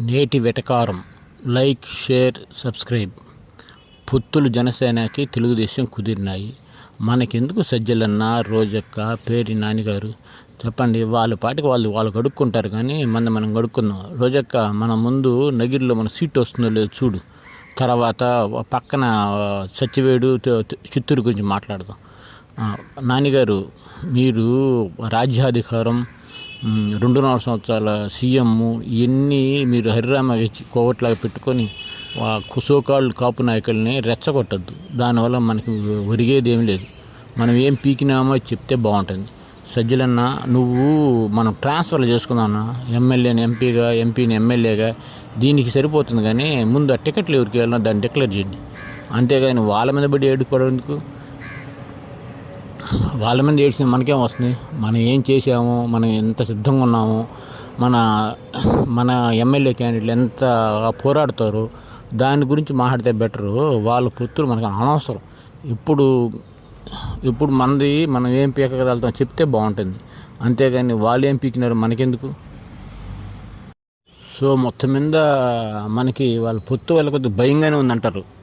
నేటి వెటకారం. Like share subscribe. పుత్తులు జనసేనకి తెలుగుదేశం కుదిరినాయి. మనకెందుకు సజ్జలన్న రోజక్క పేరి నాన్నగారు చెప్పండి వాళ్ళ పాటికి వాళ్ళు వాళ్ళు గడుక్కుంటారు కానీ మన మనం గడుక్కుందాం రోజక్క మన ముందు నగిరిలో మన సీట్ వస్తుందో లేదో చూడు. తర్వాత పక్కన సత్యవేడు చిత్తూరు గురించి మాట్లాడదాం. నాన్నగారు మీరు రాజ్యాధికారం రెండున్నర సంవత్సరాల సీఎం ఇవన్నీ మీరు హరిరామ కోవట్లాగా పెట్టుకొని కుసోకాళ్ళు కాపు నాయకుల్ని రెచ్చగొట్టద్దు. దానివల్ల మనకి ఒరిగేది ఏం లేదు. మనం ఏం పీకినామో అది చెప్తే బాగుంటుంది. సజ్జలన్న నువ్వు మనం ట్రాన్స్ఫర్ చేసుకుందామన్నా ఎమ్మెల్యేని ఎంపీగా ఎంపీని ఎమ్మెల్యేగా దీనికి సరిపోతుంది కానీ ముందు ఆ టికెట్లు ఎవరికి వెళ్ళినా దాన్ని డిక్లేర్ చేయండి. అంతేగాని వాళ్ళ మీద పడి ఏడుకోవడం ఎందుకు వాళ్ళ మీద ఏడ్చిన మనకేం వస్తుంది? మనం ఏం చేసాము మనం ఎంత సిద్ధంగా ఉన్నాము? మన మన ఎమ్మెల్యే క్యాండిడేట్లు ఎంత పోరాడతారు? దాని గురించి మాట్లాడితే బెటరు. వాళ్ళ పుత్రులు మనకు అనవసరం. ఇప్పుడు ఇప్పుడు మనది మనం ఏం పీకగలుగుతాం చెప్తే బాగుంటుంది. అంతేగాని వాళ్ళు ఏం పీకినారు మనకెందుకు? సో మొత్తం మీద మనకి వాళ్ళ పొత్తు వాళ్ళ కొద్దిగా భయంగానే ఉందంటారు.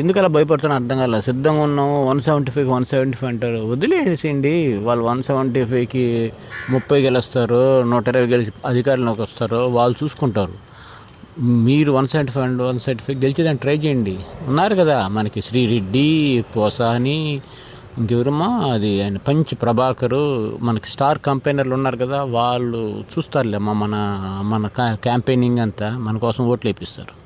ఎందుకు అలా భయపడుతున్నా అర్థం కాలేదు సిద్ధంగా ఉన్నాము one seventy five one seventy five అంటారు. వదిలేసేయండి. వాళ్ళు వన్ సెవెంటీ ఫైవ్కి ముప్పై గెలుస్తారు నూట ఇరవై గెలిచి అధికారంలోకి వస్తారు వాళ్ళు చూసుకుంటారు. మీరు one seventy five and one seventy five గెలిచేదాన్ని try చేయండి. ఉన్నారు కదా మనకి శ్రీరెడ్డి పోసాని ఇంకెవరమ్మా? అది ఆయన పంచ్ ప్రభాకరు మనకి స్టార్ కంపెనర్లు ఉన్నారు కదా వాళ్ళు చూస్తారులేమ్మా మన మన క్యాంపెయినింగ్ అంతా మన కోసం ఓట్లు వేపిస్తారు.